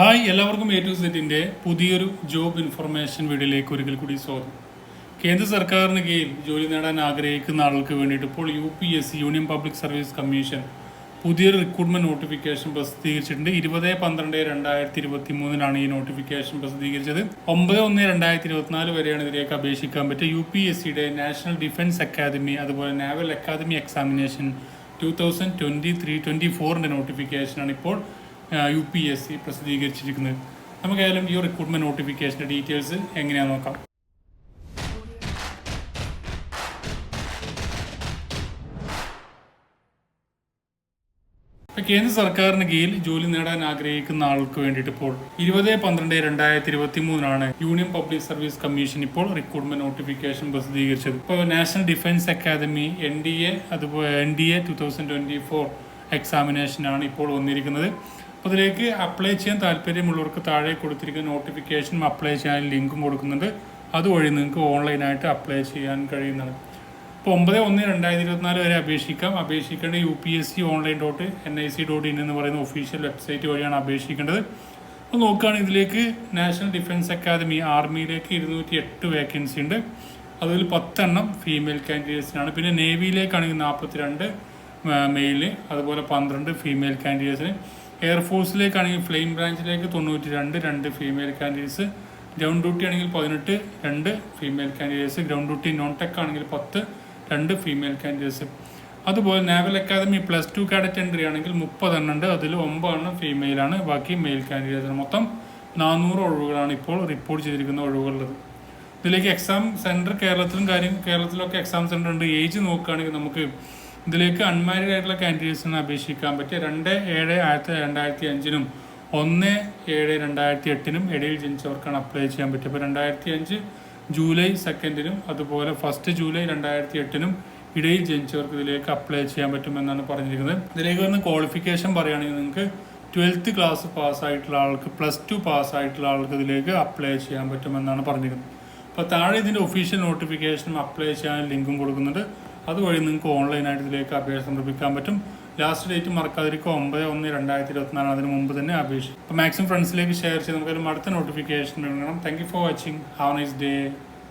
Hi എല്ലാവർക്കും A to സെറ്റിന്റെ പുതിയൊരു ജോബ് ഇൻഫർമേഷൻ വീഡിയോയിലേക്ക് ഒരിക്കൽ കൂടി സ്വാഗതം. കേന്ദ്ര സർക്കാരിന് കീഴിൽ ജോലി നേടാൻ ആഗ്രഹിക്കുന്ന ആളുകൾക്ക് വേണ്ടിയിട്ട് ഇപ്പോൾ U P S C union public service commission പുതിയൊരു റിക്രൂട്ട്മെന്റ് നോട്ടിഫിക്കേഷൻ പ്രസിദ്ധീകരിച്ചിട്ടുണ്ട്. ഇരുപത് പന്ത്രണ്ട് രണ്ടായിരത്തി ഇരുപത്തി മൂന്നിനാണ് ഈ നോട്ടിഫിക്കേഷൻ പ്രസിദ്ധീകരിച്ചത്. ഒമ്പത് ഒന്ന് രണ്ടായിരത്തി ഇരുപത്തിനാല് വരെയാണ് ഇതിലേക്ക് അപേക്ഷിക്കാൻ പറ്റുക. യു പി എസ് സിയുടെ നാഷണൽ ഡിഫൻസ് അക്കാദമി അതുപോലെ naval academy examination two thousand twenty three twenty ഫോറിന്റെ നോട്ടിഫിക്കേഷനാണ് ഇപ്പോൾ യു പി എസ് സി പ്രസിദ്ധീകരിച്ചിരിക്കുന്നത്. നമുക്കായാലും ഈ റിക്രൂട്ട്മെന്റ് നോട്ടിഫിക്കേഷന്റെ ഡീറ്റെയിൽസ് എങ്ങനെയാണെന്ന് നോക്കാം. കേന്ദ്ര സർക്കാരിന് കീഴിൽ ജോലി നേടാൻ ആഗ്രഹിക്കുന്ന ആൾക്ക് വേണ്ടിയിട്ട് ഇപ്പോൾ ഇരുപത് പന്ത്രണ്ട് രണ്ടായിരത്തി ഇരുപത്തി മൂന്നിനാണ് യൂണിയൻ പബ്ലിക് സർവീസ് കമ്മീഷൻ ഇപ്പോൾ റിക്രൂട്ട്മെന്റ് നോട്ടിഫിക്കേഷൻ പ്രസിദ്ധീകരിച്ചത്. ഇപ്പോൾ national defence academy N D A അതുപോലെ N D A two thousand twenty four എക്സാമിനേഷനാണ് ഇപ്പോൾ വന്നിരിക്കുന്നത്. അപ്പോൾ അതിലേക്ക് അപ്ലൈ ചെയ്യാൻ താല്പര്യമുള്ളവർക്ക് താഴെ കൊടുത്തിരിക്കുന്ന നോട്ടിഫിക്കേഷനും അപ്ലൈ ചെയ്യാൻ ലിങ്കും കൊടുക്കുന്നുണ്ട്. അതുവഴി നിങ്ങൾക്ക് ഓൺലൈനായിട്ട് അപ്ലൈ ചെയ്യാൻ കഴിയുന്നതാണ്. ഇപ്പോൾ ഒമ്പത് ഒന്ന് രണ്ടായിരത്തി ഇരുപത്തിനാല് വരെ അപേക്ഷിക്കാം. അപേക്ഷിക്കേണ്ട U P S C online dot N I C dot in എന്ന് പറയുന്ന ഒഫീഷ്യൽ വെബ്സൈറ്റ് വഴിയാണ് അപേക്ഷിക്കേണ്ടത്. അപ്പോൾ നോക്കുകയാണെങ്കിൽ ഇതിലേക്ക് നാഷണൽ ഡിഫൻസ് അക്കാദമി ആർമിയിലേക്ക് ഇരുന്നൂറ്റി എട്ട് വേക്കൻസി ഉണ്ട്. അതിൽ പത്തെണ്ണം ഫീമെയിൽ കാൻഡിഡേറ്റ്സിനാണ് പിന്നെ നേവിയിലേക്കാണെങ്കിൽ നാൽപ്പത്തി രണ്ട് മെയിൽ അതുപോലെ പന്ത്രണ്ട് ഫീമെയിൽ കാൻഡിഡേറ്റ്സിന് എയർഫോഴ്സിലേക്കാണെങ്കിൽ ഫ്ലെയിം ബ്രാഞ്ചിലേക്ക് തൊണ്ണൂറ്റി രണ്ട് രണ്ട് ഫീമെയിൽ കാൻഡിഡേറ്റ്സ് ഗ്രൗണ്ട് ഡ്യൂട്ടി ആണെങ്കിൽ പതിനെട്ട് രണ്ട് female candidates ground duty non tech ആണെങ്കിൽ പത്ത് രണ്ട് ഫീമെയിൽ കാൻഡിഡേറ്റ്സ് അതുപോലെ naval academy plus two cadet entry ആണെങ്കിൽ മുപ്പതെണ്ണം ഉണ്ട് അതിൽ ഒമ്പതെണ്ണം ഫീമെയിലാണ് ബാക്കി മെയിൽ കാൻഡിഡേറ്റ്സ് മൊത്തം നാനൂറ് ഒഴിവുകളാണ് ഇപ്പോൾ റിപ്പോർട്ട് ചെയ്തിരിക്കുന്ന ഒഴിവുകളുള്ളത്. ഇതിലേക്ക് എക്സാം സെന്റർ കേരളത്തിലും കാര്യം കേരളത്തിലൊക്കെ എക്സാം സെന്റർ ഉണ്ട്. ഏജ് നോക്കുകയാണെങ്കിൽ നമുക്ക് ഇതിലേക്ക് അൺമാരീഡ് ആയിട്ടുള്ള കാൻഡിഡേറ്റ്സിന് അപേക്ഷിക്കാൻ പറ്റിയ രണ്ട് ഏഴ് ആയിരത്തി രണ്ടായിരത്തി അഞ്ചിനും ഒന്ന് ഏഴ് രണ്ടായിരത്തി എട്ടിനും ഇടയിൽ ജനിച്ചവർക്കാണ് അപ്ലൈ ചെയ്യാൻ പറ്റുക അപ്പോൾ രണ്ടായിരത്തി അഞ്ച് ജൂലൈ സെക്കൻഡിനും അതുപോലെ ഫസ്റ്റ് ജൂലൈ രണ്ടായിരത്തി എട്ടിനും ഇടയിൽ ജനിച്ചവർക്ക് ഇതിലേക്ക് അപ്ലൈ ചെയ്യാൻ പറ്റുമെന്നാണ് പറഞ്ഞിരിക്കുന്നത്. ഇതിലേക്ക് വന്ന് ക്വാളിഫിക്കേഷൻ പറയുകയാണെങ്കിൽ നിങ്ങൾക്ക് ട്വൽത്ത് ക്ലാസ് പാസ്സായിട്ടുള്ള ആൾക്ക് പ്ലസ് ടു പാസ്സായിട്ടുള്ള ആൾക്ക് ഇതിലേക്ക് അപ്ലൈ ചെയ്യാൻ പറ്റുമെന്നാണ് പറഞ്ഞിരിക്കുന്നത്. അപ്പോൾ താഴെ ഇതിന്റെ ഒഫീഷ്യൽ നോട്ടിഫിക്കേഷനും അപ്ലൈ ചെയ്യാൻ ലിങ്കും കൊടുക്കുന്നുണ്ട്. അതുവഴി നിങ്ങൾക്ക് ഓൺലൈനായിട്ട് ഇതിലേക്ക് അപേക്ഷ സമർപ്പിക്കാൻ പറ്റും. ലാസ്റ്റ് ഡേറ്റ് മറക്കാതിരിക്കും ഒമ്പത് ഒന്ന് രണ്ടായിരത്തി ഇരുപത്തിനാല് അതിന് മുമ്പ് തന്നെ അപേക്ഷിക്കും അപ്പോൾ മാക്സിമം ഫ്രണ്ട്സിലേക്ക് ഷെയർ ചെയ്ത് നമുക്കൊരു അടുത്ത നോട്ടിഫിക്കേഷൻ വേണം. Thank you for watching have nice day